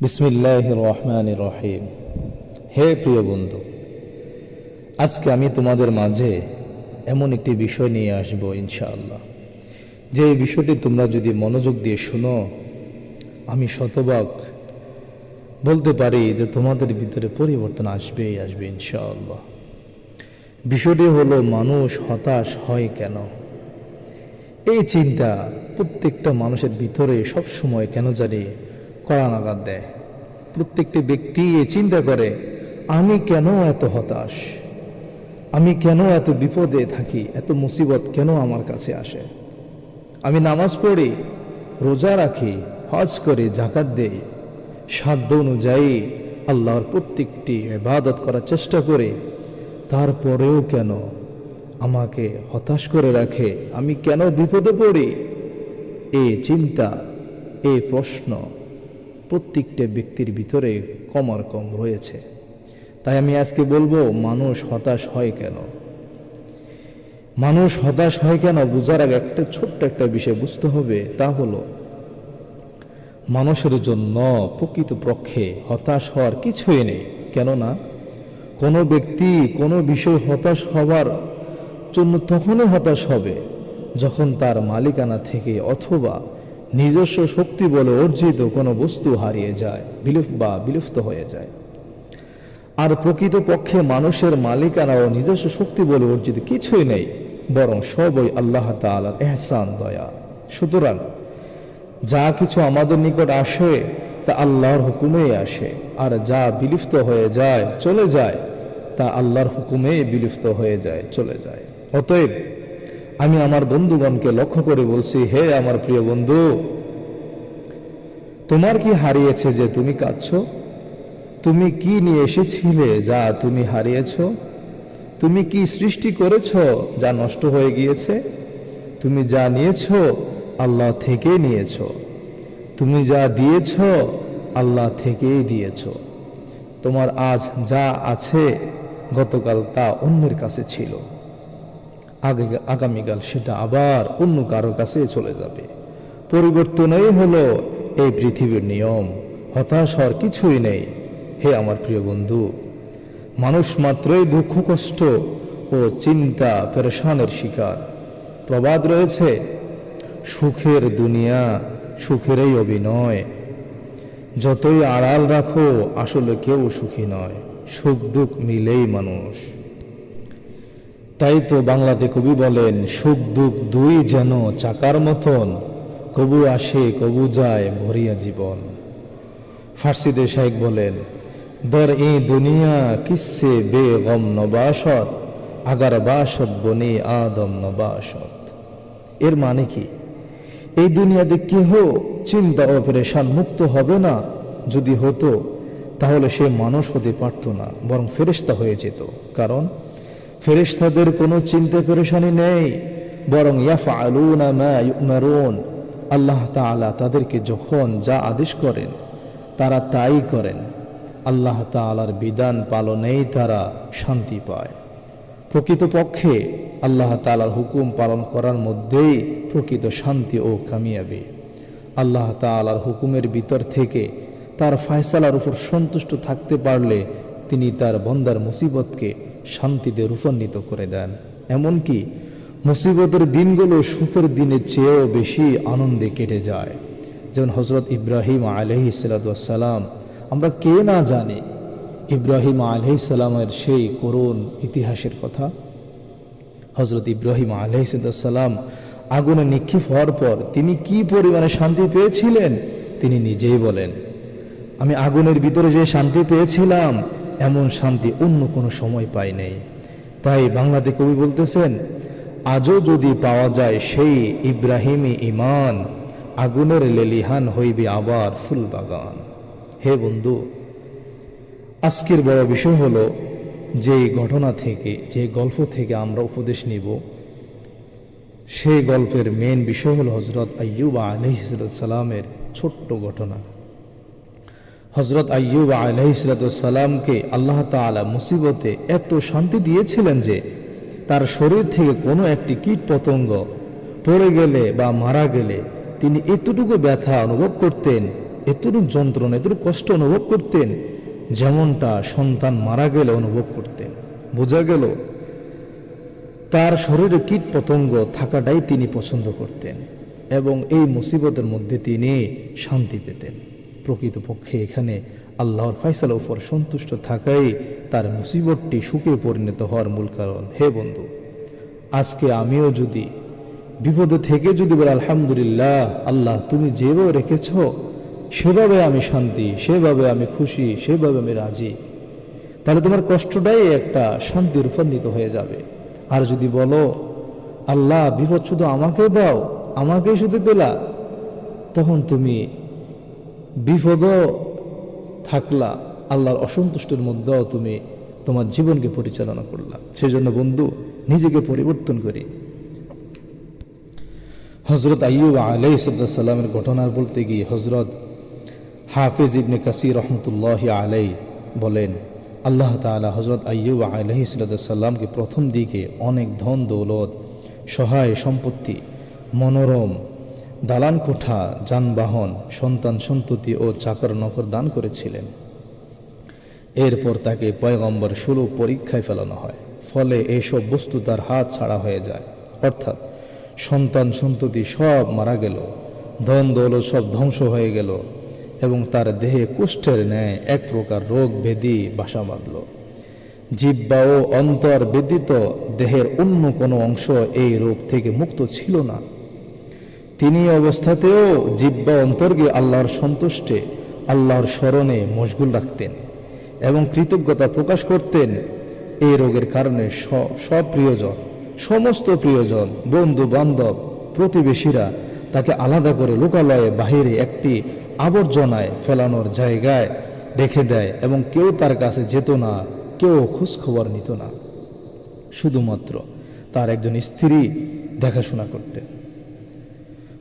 বিসমিল্লাহ রহমান রহিম হে প্রিয় বন্ধু, আজকে আমি তোমাদের মাঝে এমন একটি বিষয় নিয়ে আসব ইনশাআল্লাহ। যে এই বিষয়টি তোমরা যদি মনোযোগ দিয়ে শুনো, আমি শতভাগ বলতে পারি যে তোমাদের ভিতরে পরিবর্তন আসবেই আসবে ইনশাআল্লাহ। বিষয়টি হলো, মানুষ হতাশ হয় কেন? এই চিন্তা প্রত্যেকটা মানুষের ভিতরে সব সময় কেন জানি কড়া নাগাদ দেয়। প্রত্যেকটি ব্যক্তি এ চিন্তা করে, আমি কেন এত হতাশ? আমি কেন এত বিপদে থাকি? এত মুসিবত কেন আমার কাছে আসে? আমি নামাজ পড়ি, রোজা রাখি, হজ করে জাকাত দেই। সাধ্য অনুযায়ী আল্লাহর প্রত্যেকটি ইবাদত করার চেষ্টা করে। তারপরেও কেন আমাকে হতাশ করে রাখে? আমি কেন বিপদে পড়ি? এই চিন্তা এই প্রশ্ন প্রত্যেকটা ব্যক্তির ভিতরে কমার কম রয়েছে। তাই আমি আজকে বলব, মানুষ হতাশ হয় কেন? মানুষ হতাশ হয় কেন? বোঝার আগে একটা ছোট্ট একটা বিষয় বুঝতে হবে, তা হলো, মানুষের জন্য প্রকৃতপক্ষে হতাশ হওয়ার কিছুই নেই। কেননা, কোনো ব্যক্তি কোনো বিষয় হতাশ হওয়ার জন্য তখনই হতাশ হবে যখন তার মালিকানা থেকে অথবা নিজস্ব শক্তি বলে অর্জিত কোনো বস্তু হারিয়ে যায় বিলুপ বা বিলুপ্ত হয়ে যায়। আর প্রকৃতপক্ষে মানুষের মালিকানা ও নিজস্ব শক্তি বলে অর্জিত কিছুই নেই, বরং সবই আল্লাহ তাআলার এহসান, দয়া। সুতরাং, যা কিছু আমাদের নিকট আসে, তা আল্লাহর হুকুমেই আসে, আর যা বিলুপ্ত হয়ে যায়, চলে যায়, তা আল্লাহর হুকুমে বিলুপ্ত হয়ে যায়, চলে যায়। অতএব আমি আমার বন্ধুগণকে লক্ষ্য করে বলছি, হে আমার প্রিয় বন্ধু, তোমার কি হারিয়েছে যে তুমি কাঁদছ? তুমি কি নিয়ে এসেছিলে যা তুমি হারিয়েছ? তুমি কি সৃষ্টি করেছ যা নষ্ট হয়ে গিয়েছে? তুমি যা নিয়েছ, আল্লাহ থেকে নিয়েছ। তুমি যা দিয়েছ, আল্লাহ থেকেই দিয়েছ। তোমার আজ যা আছে গতকাল তা অন্যের কাছে ছিল। আগে আগামীকাল সেটা আবার অন্য কারও কাছে চলে যাবে। পরিবর্তনই হলো এই পৃথিবীর নিয়ম। হতাশ হওয়ার কিছুই নেই। হে আমার প্রিয় বন্ধু, মানুষ মাত্রই দুঃখ, কষ্ট ও চিন্তা পেরেশানের শিকার। প্রবাদ রয়েছে, সুখের দুনিয়া সুখেরই অভিনয়। যতই আড়াল রাখো, আসলে কেউ সুখী নয়। সুখ দুঃখ মিলেই মানুষ। তাই তো বাংলাতে কবি বলেন, সুখ দুঃখ দুই যেন চাকার মতন, কবু আসে কবু যায় ভরিয়া জীবন। ফার্সিতে শাহেক বলেন, দর এ দুনিয়া কিসে বে গম নবাসত, আগার বাসত বনে আদম নবাসত। এর মানে কি? এই দুনিয়াতে কেহ চিন্তা ও পেরেশান মুক্ত হবে না, যদি হতো, তাহলে সে মানুষ হতে পারত না, বরং ফেরেস্তা হয়ে যেত। কারণ ফেরেশতাদের কোনো চিন্তা পেরেশানি নেই, বরং ইয়াফআলুনা মা ইউমারুন। আল্লাহ তাআলা তাদেরকে যখন যা আদেশ করেন, তারা তাই করেন। আল্লাহ তাআলার বিধান পালনেই তারা শান্তি পায়। প্রকৃতপক্ষে আল্লাহ তাআলার হুকুম পালন করার মধ্যেই প্রকৃত শান্তি ও কামিয়াবি। আল্লাহ তাআলার হুকুমের ভিতর থেকে তার ফয়সালার উপর সন্তুষ্ট থাকতে পারলে তিনি তার বন্দার মুসিবতকে শান্তিতে রূপান্বিত করে দেন। এমনকি মুসিবতের দিনগুলো সুখের দিনের চেয়েও বেশি আনন্দে কেটে যায়। যেমন হজরত ইব্রাহিম আলহি সালাম আমরা কে না জানি ইব্রাহিম আলহি সালামের সেই করুণ ইতিহাসের কথা। হজরত ইব্রাহিম আলহি সালাম আগুনে নিক্ষেপ হওয়ার পর তিনি কি পরিমাণে শান্তি পেয়েছিলেন? তিনি নিজেই বলেন, আমি আগুনের ভিতরে যে শান্তি পেয়েছিলাম এমন শান্তি অন্য কোনো সময় পাই নাই। তাই বাংলাতে কবি বলতেছেন, আজও যদি পাওয়া যায় সেই ইব্রাহিমী ইমান আগুনের লেলিহান হইবে আবার ফুল বাগান। হে বন্ধু, আজকের বড় বিষয় হলো, যে ঘটনা থেকে, যে গল্প থেকে আমরা উপদেশ নিব, সেই গল্পের মেন বিষয় হলো হজরত আയ്যুব আলহিসালামের ছোট্ট ঘটনা। হজরত আയ്যুব আলহিসালামকে আল্লাহ তালা মুসিবতে এত শান্তি দিয়েছিলেন যে তার শরীর থেকে কোনো একটি কীট পতঙ্গ পড়ে গেলে বা মারা গেলে তিনি এতটুকু ব্যথা অনুভব করতেন, এতটুকু যন্ত্রণা, এতটুকু কষ্ট অনুভব করতেন যেমনটা সন্তান মারা গেলে অনুভব করতেন। বোঝা গেল তার শরীরে কীট পতঙ্গ থাকাটাই তিনি পছন্দ করতেন এবং এই মুসিবতের মধ্যে তিনি শান্তি পেতেন। প্রকৃতপক্ষে এখানে আল্লাহর ফাইসাল উপর সন্তুষ্ট থাকাই তার মুসিবতটি সুখে পরিণত হওয়ার মূল কারণ। হে বন্ধু, আজকে আমিও যদি, বিপদে থেকে যদি বলে, আলহামদুলিল্লাহ, আল্লাহ, তুমি যেভাবে রেখেছ, সেভাবে আমি শান্তি, সেভাবে আমি খুশি, সেভাবে আমি রাজি, তাহলে তোমার কষ্টটাই একটা শান্তির রূপান্বিত হয়ে যাবে। আর যদি বলো, আল্লাহ, বিপদ শুধু আমাকে দাও, আমাকেই শুধু পেলা তখন তুমি বিপদও থাকলা, আল্লাহর অসন্তুষ্টের মধ্যেও তুমি তোমার জীবনকে পরিচালনা করলা। সেই জন্য বন্ধু, নিজেকে পরিবর্তন করি। হজরত আইয়ুব আলাই সাল্লামের ঘটনার বলতে গিয়ে হজরত হাফিজ ইবনে কাসির রহমতুল্লাহ আলাই বলেন, আল্লাহ তালা হজরত আইয়ুব আলহি সাল্লামকে প্রথম দিকে অনেক ধন দৌলত সহায় সম্পত্তি মনোরম দালান কোঠা, যানবাহন, সন্তান সন্ততি ও চাকর নকর দান করেছিলেন। এরপর তাকে পয়গম্বর সুলভ পরীক্ষায় ফেলানো হয়, ফলে এসব বস্তু তার হাত ছাড়া হয়ে যায়। অর্থাৎ সন্তান সন্ততি সব মারা গেল, ধন দৌলত সব ধ্বংস হয়ে গেল, এবং তার দেহে কুষ্ঠের ন্যায় এক প্রকার রোগ বেদি বাসা বাঁধল। জিব্বা ও অন্তর ব্যতীত দেহের অন্য কোনো অংশ এই রোগ থেকে মুক্ত ছিল না। তিনি অবস্থাতেও জিব্বা অন্তর্গে আল্লাহর সন্তুষ্টে, আল্লাহর স্মরণে মশগুল রাখতেন এবং কৃতজ্ঞতা প্রকাশ করতেন এই রোগের কারণে সব প্রিয়জন সমস্ত প্রিয়জন বন্ধু বান্ধব প্রতিবেশীরা তাকে আলাদা করে লোকালয়ে বাহিরে একটি আবর্জনায় ফেলানোর জায়গায় রেখে দেয় এবং কেউ তার কাছে যেত না, কেউ খোঁজখবর নিত না। শুধুমাত্র তার একজন স্ত্রী দেখাশোনা করতেন।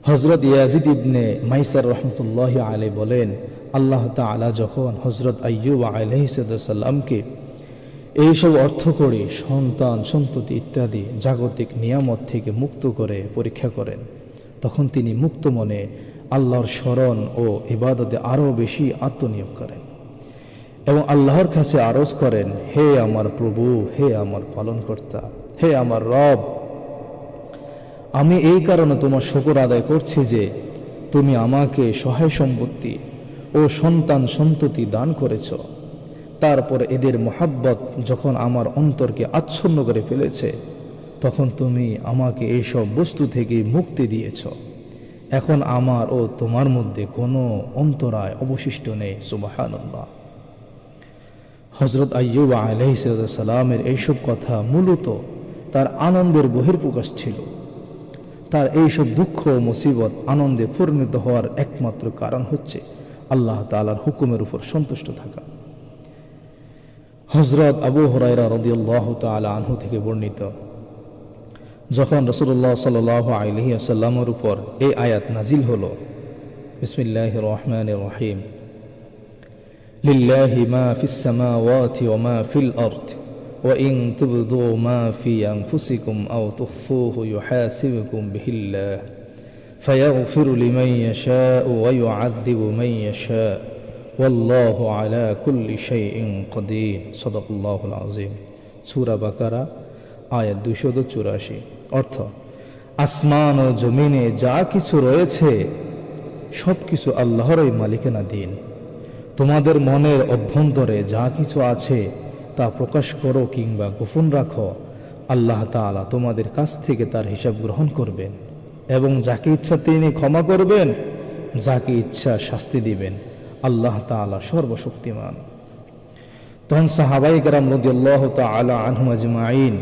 হজরত ইয়াজিদ ইবনে মাইসার রহমতুল্লাহ আলী বলেন, আল্লাহ তালা যখন হজরত আইয়ুব আলহিসাল্লামকে এইসব অর্থ করে সন্তান, সন্ততি ইত্যাদি জাগতিক নিয়ামত থেকে মুক্ত করে পরীক্ষা করেন, তখন তিনি মুক্ত মনে আল্লাহর স্মরণ ও ইবাদতে আরও বেশি আত্মনিয়োগ করেন এবং আল্লাহর কাছে আরজ করেন, হে আমার প্রভু, হে আমার পালনকর্তা, হে আমার রব। আমি এই কারণে তোমার শকর আদায় করছি যে তুমি আমাকে সহায় সম্পত্তি ও সন্তান সন্ততি দান করেছ। তারপর এদের মোহাব্বত যখন আমার অন্তরকে আচ্ছন্ন করে ফেলেছে, তখন তুমি আমাকে এইসব বস্তু থেকে মুক্তি দিয়েছ। এখন আমার ও তোমার মধ্যে কোনো অন্তরায় অবশিষ্ট নেই সুবাহান্লাহ হজরত আইয়ুব আলহিসাল্লামের এইসব কথা মূলত তার আনন্দের বহির্প্রকাশ ছিল। তার এইসব দুঃখ ও মুসিবত আনন্দে পরিণত হওয়ার একমাত্র কারণ হচ্ছে আল্লাহ তালার হুকুমের উপর সন্তুষ্ট থাকা। হজরত আবু হরাইরা রদিয়াল্লাহ তালা আনহু থেকে বর্ণিত, যখন রসুল্লাহ সাল আলহিয়াসাল্লামের উপর এই আয়াত নাজিল হল বিসমিল্লাহ রহমান রহিম, লিল্লাহি মা ফিস ওয়াথি ওয়া মা ফিল অর্থ وإن تبدوا ما في أنفسكم أو تخفوه يحاسبكم به الله فيغفر لمن يشاء ويعذب من يشاء والله على كل شيء قدير صدق الله العظيم سورة بقرة আয়াত দুইশো চুরাশি অর্থ আসমান ও জমিনে যা কিছু রয়েছে সব কিছু আল্লাহরই মালিকানা দিন তোমাদের মনের অভ্যন্তরে যা কিছু আছে তা প্রকাশ করো কিংবা গোপন রাখো, আল্লাহ তাআলা তোমাদের কাছ থেকে তার হিসাব গ্রহণ করবেন এবং যাকে ইচ্ছা তিনি ক্ষমা করবেন, যাকে ইচ্ছা শাস্তি দিবেন, আল্লাহ তাআলা সর্বশক্তিমান। তখন সাহাবাই কারাম রদিয়াল্লাহ তাআলা আনহুম আজমাইন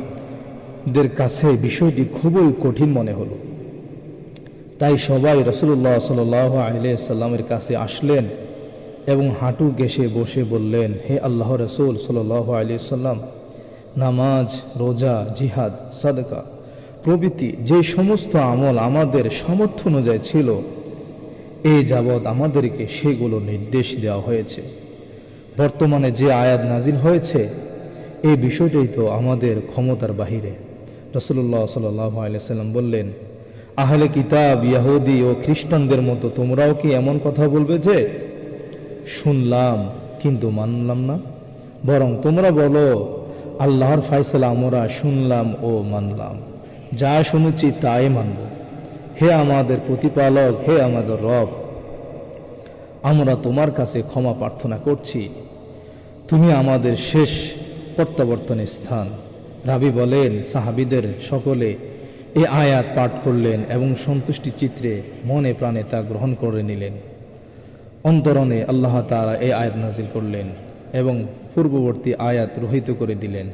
দের কাছে বিষয়টি খুবই কঠিন মনে হলো। তাই সবাই রসুল্লাহ সাল আলিয়া সাল্লামের কাছে আসলেন এবং হাঁটু গেসে বসে বললেন, হে আল্লাহ রসুল সাল আলী সাল্লাম, নামাজ, রোজা, জিহাদ, সাদকা, প্রভৃতি যে সমস্ত আমল আমাদের সামর্থ্য অনুযায়ী ছিল, এ যাবৎ আমাদেরকে সেগুলো নির্দেশ দেওয়া হয়েছে। বর্তমানে যে আয়াত নাজিল হয়েছে এই বিষয়টাই তো আমাদের ক্ষমতার বাহিরে। রসুল্লাহ সাল্লাহ আলিয়াল্লাম বললেন, আহলে কিতাব, ইয়াহুদি ও খ্রিস্টানদের মতো তোমরাও কি এমন কথা বলবে যে শুনলাম, কিন্তু মানলাম না। বরং তোমরা বলো, আল্লাহর ফাইসলা আমরা শুনলাম ও মানলাম। যা শুনেছি তাই মানব। হে আমাদের প্রতিপালক, হে আমাদের রব, আমরা তোমার কাছে ক্ষমা প্রার্থনা করছি। তুমি আমাদের শেষ প্রত্যাবর্তনের স্থান। রাবি বলেন, সাহাবিদের সকলে এ আয়াত পাঠ করলেন এবং সন্তুষ্টি চিত্রে মনে প্রাণে তা গ্রহণ করে নিলেন। অন্তরণে আল্লাহ তালা এই আয়াত নাজিল করলেন এবং পূর্ববর্তী আয়াত রহিত করে দিলেন।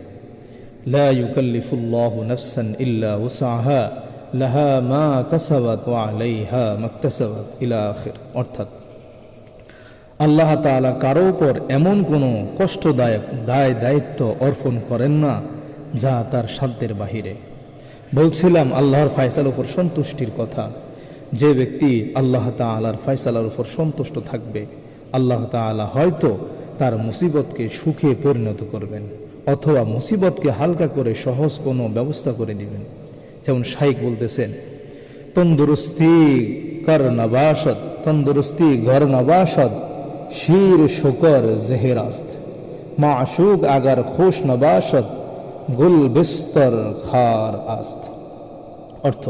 লা মা অর্থাৎ, আল্লাহ কারও উপর এমন কোনো কষ্টদায়ক দায় দায়িত্ব অর্পণ করেন না যা তার সাধ্যের বাহিরে। বলছিলাম, আল্লাহর ফায়সাল উপর সন্তুষ্টির কথা। যে ব্যক্তি আল্লাহ তাআলার ফায়সালার উপর সন্তুষ্ট থাকবে, আল্লাহ তাআলা হয়তো তার মুসিবতকে সুখে পরিণত করবেন অথবা মুসিবতকে হালকা করে সহজ কোনো ব্যবস্থা করে দিবেন। যেমন শাইক বলতেছেন, তন্দুরস্তি কর নবাসত, তন্দুরস্তি ঘর নবাসত, শির শুকর জেহেরাস্ত, মাশুক আগার খুশ নবাসত গুল বিস্তর খার আস্ত। অর্থ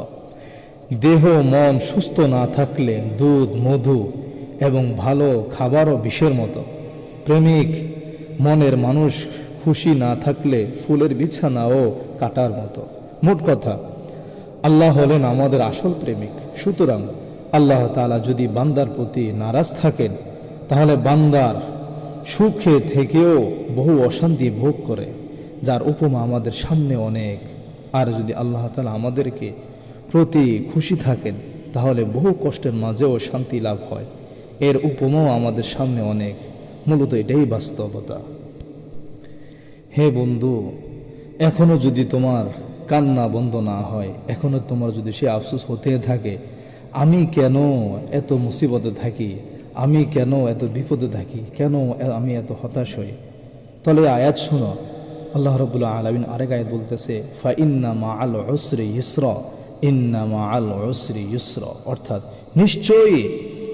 দেহ মন সুস্থ না থাকলে দুধ, মধু এবং ভালো খাবারও বিষের মতো। প্রেমিক, মনের মানুষ খুশি না থাকলে ফুলের বিছানাও কাটার মতো। মোট কথা, আল্লাহ হলেন আমাদের আসল প্রেমিক। সুতরাং আল্লাহ তাআলা যদি বান্দার প্রতি নারাজ থাকেন, তাহলে বান্দার সুখে থেকেও বহু অশান্তি ভোগ করে, যার উপমা আমাদের সামনে অনেক। আর যদি আল্লাহ তালা আমাদেরকে প্রতি খুশি থাকেন, তাহলে বহু কষ্টের মাঝেও শান্তি লাভ হয়। এর উপমাও আমাদের সামনে অনেক, মূলত এটাই বাস্তবতা। হে বন্ধু, এখনও যদি তোমার কান্না বন্ধ না হয়, এখনও তোমার যদি সে আফসোস হতে থাকে, আমি কেন এত মুসিবতে থাকি? আমি কেন এত বিপদে থাকি? কেন আমি এত হতাশ হই? তাহলে আয়াত শোনো। আল্লাহ রবুল্লাহ আলমিন আরেক আয়াত বলতেছে ফা ইন্না মা আল ওসরি ইসর। ইন্না মা আল ইসর অর্থাৎ নিশ্চয়ই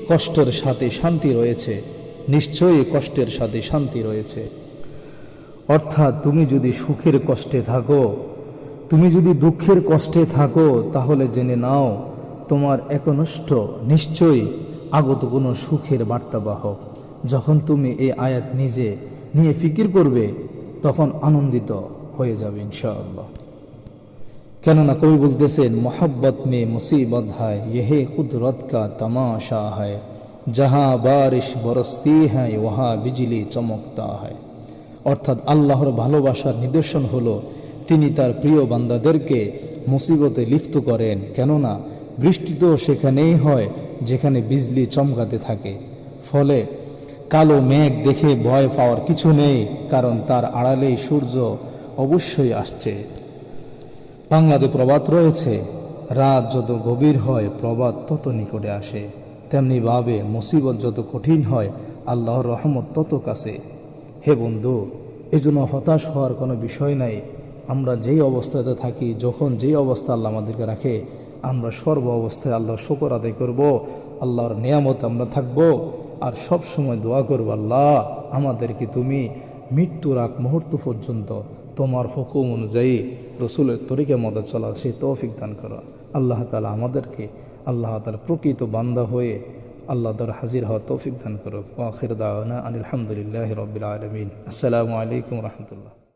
কষ্টের সাথে শান্তি রয়েছে, নিশ্চয়ই কষ্টের সাথে শান্তি রয়েছে। অর্থাৎ তুমি যদি সুখের কষ্টে থাকো, তুমি যদি দুঃখের কষ্টে থাকো, তাহলে জেনে নাও, তোমার একনষ্ট নিশ্চয়ই আগত কোনো সুখের বার্তাবাহক। যখন তুমি এই আয়াত নিজে নিয়ে ফিকির করবে, তখন আনন্দিত হয়ে যাবে ইনশাআল্লাহ। কেননা কবি বলতেছেন, মোহাব্বত মে মুসিবত হায়, ইহে কুদরত কা তমাশা হায়। যাহা বারিশ বরস্তি হ্যাঁ ওহা বিজলি চমকতা হয়। অর্থাৎ আল্লাহর ভালোবাসার নিদর্শন হলো, তিনি তার প্রিয় বান্দাদেরকে মুসিবতে লিপ্ত করেন। কেননা বৃষ্টি তো সেখানেই হয়, যেখানে বিজলি চমকাতে থাকে। ফলে কালো মেঘ দেখে ভয় পাওয়ার কিছু নেই, কারণ তার আড়ালেই সূর্য অবশ্যই আসছে। বাংলাদেশ প্রবাদ রয়েছে। রাত যত গভীর হয়, প্রবাদ তত নিকটে আসে। তেমনি ভাবে মুসিবত যত কঠিন হয়, আল্লাহর রহমত তত কাছে। হে বন্ধু, এজন্য হতাশ হওয়ার কোনো বিষয় নাই। আমরা যেই অবস্থাতে থাকি, যখন যেই অবস্থা আল্লাহ আমাদেরকে রাখে, আমরা সর্ব অবস্থায় আল্লাহর শকর আদায় করব, আল্লাহর নিয়ামত আমরা থাকব, আর সব সময় দোয়া করব, আল্লাহ, আমাদেরকে তুমি মৃত্যুর আগ মুহূর্ত পর্যন্ত তোমার হুকুম অনুযায়ী রসুলের তরিকা মতো চলা সেই তৌফিক দান করো। আল্লাহ তালা আমাদেরকে, আল্লাহ তালা প্রকৃত বান্দা হয়ে আল্লাহ তালা হাজির হওয়া তৌফিক দান করো আখির দাওয়ানা আলহামদুলিল্লাহ রবিল আলমিন। আসসালামু আলাইকুম রহমতুল্লাহ।